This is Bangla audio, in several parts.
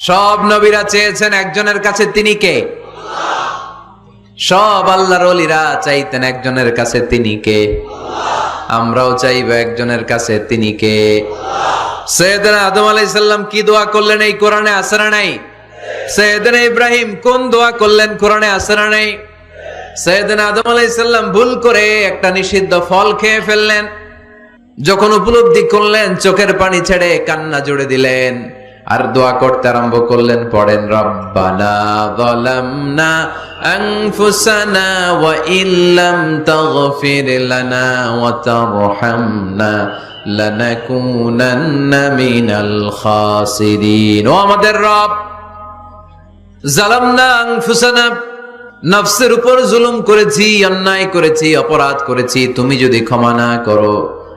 সব নবীরা চেয়েছেন একজনের কাছে তিনি কে? সব আল্লাহর অলিরা চাইতেন একজনের কাছে তিনি কে? আমরাও চাইব একজনের কাছে তিনি কে? সৈয়দনা আদম আলাইসাল্লাম কি দোয়া করলেন এই কোরআনে আসরা নাই? সৈয়দনা ইব্রাহিম কোন দোয়া করলেন কোরআনে আসরা নাই? সৈয়দনা আদম আলাইসাল্লাম ভুল করে একটা নিষিদ্ধ ফল খেয়ে ফেললেন। যখন উপলব্ধি করলেন, চোখের পানি ছেড়ে কান্না জুড়ে দিলেন। আর দোয়া করতে আরম্ভ করলেন, পড়েন, রব্বানা মিনাল খাসিরিন। ও আমাদের রব নফসের উপর জুলুম করেছি, অন্যায় করেছি, অপরাধ করেছি, তুমি যদি ক্ষমা না করো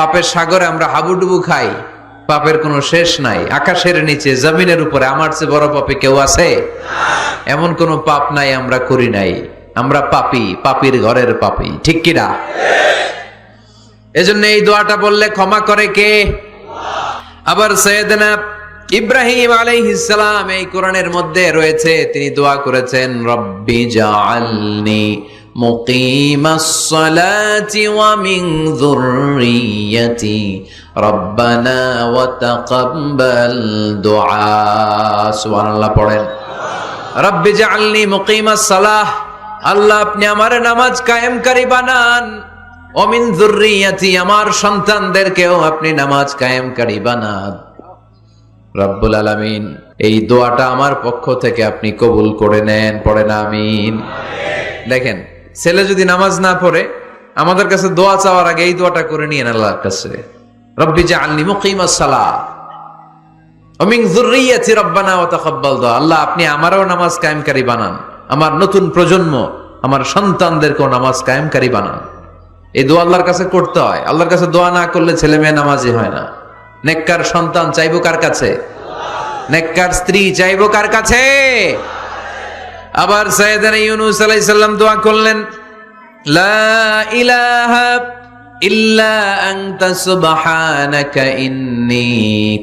পাপের সাগরে আমরা হাবুডুবু খাই, পাপের কোনো শেষ নাই। আকাশের নিচে, জমিনের উপরে, আমার চেয়ে বড় পাপি কেউ আছে? এমন কোনো পাপ নাই আমরা করি নাই। আমরা পাপী, পাপির ঘরের পাপী। ঠিক কিনা এজন্য এই দোয়াটা বললে ক্ষমা করে কে? আবার সৈয়দনা ইব্রাহিম আলাইহিস সালাম এই কোরআনের মধ্যে রয়েছে, তিনি দোয়া করেছেন, রব্বি জাআলনি সালাতি ওয়া মিন যুররিয়্যাতি রব্বানা ওয়া তাকাব্বাল দুআ সুবহানাল্লাহ, পড়েন। রব্বি জাআলনি মুকিমাস সালাহ আল্লাহ, আপনি আমার নামাজ কায়েমকারী বানান। অমিন যুররিয়াতি আমার সন্তানদেরকেও আপনি নামাজ কায়েমকারী বানান। রব্বুল আলামিন, এই দোয়াটা আমার পক্ষ থেকে আপনি কবুল করে নেন, পড়েন, আমিন। দেখেন ছেলে যদি নামাজ না পড়ে, আমাদের কাছে দোয়া চাওয়ার আগে এই দোয়াটা করে নিয়েন আল্লাহর কাছে। রব্বি ওয়া তাকাব্বাল দুআ আল্লাহ, আপনি আমারও নামাজ কায়েমকারী বানান। আমার নতুন প্রজন্ম, আমার সন্তানদেরকেও নামাজ কায়েমকারী বানান। এই দোয়া আল্লাহর কাছে করতে হয়। আল্লাহর কাছে দোয়া না করলে ছেলে মেয়ে নামাজি হয় না। নেককার সন্তান চাইব কার কাছে? নেককার স্ত্রী চাইব কার কাছে? আবার সৈয়দানা ইউনুস আলাইহিস সালাম দোয়া করলেন, লা ইলাহা ইল্লা আনতা সুবহানাকা ইন্নী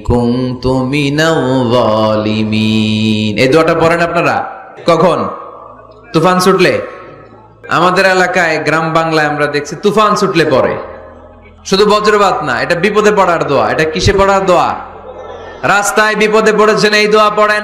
কুনতু মিনাল জালিমিন এই দোয়াটা পড়েন আপনারা? কখন? তুফান ছুটলে? আমাদের এলাকায় গ্রাম বাংলায় আমরা দেখছি তুফান ছুটলে পরে শুধু বজ্রপাত না, এটা বিপদে পড়ার দোয়া। এটা কিসে পড়ার দোয়া? রাস্তায় বিপদে পড়েছেন, এই দোয়া পড়েন।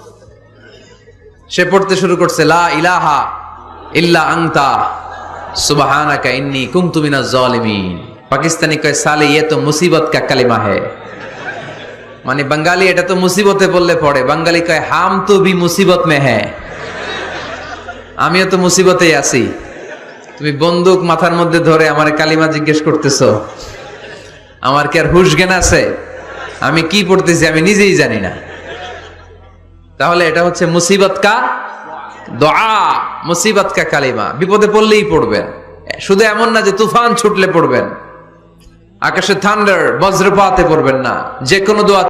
সে পড়তে শুরু করছে, লা ইলাহা ইল্লা আংতা সুবাহানাকা ইন্নি কুমতুমিনা জলিমিন। পাকিস্তানি কয়, সালে ইয়ে তো মুসিবত কা কালিমা হে। মানে বাঙালি এটা তো মুসিবতে বললে পড়ে, বাঙালি কয়, হাম তো বি মুসিবত মে হ্যাঁ আমিও তো মুসিবতেই আছি। তুমি বন্দুক মাথার মধ্যে ধরে আমার কালিমা জিজ্ঞেস করতেছো, আমার কি আর হুশ জ্ঞান আছে? আমি কি পড়তেছি আমি নিজেই জানি না। তাহলে এটা হচ্ছে মুসিবত কা দোয়া, মুসিবত কা কালিমা। বিপদে পড়লেই পড়বেন। শুধু এমন না যে তুফান ছুটলে পড়বেন। আকাশে থান্ডার বজ্রপাতে পড়বেন না। যে কোনো দোয়া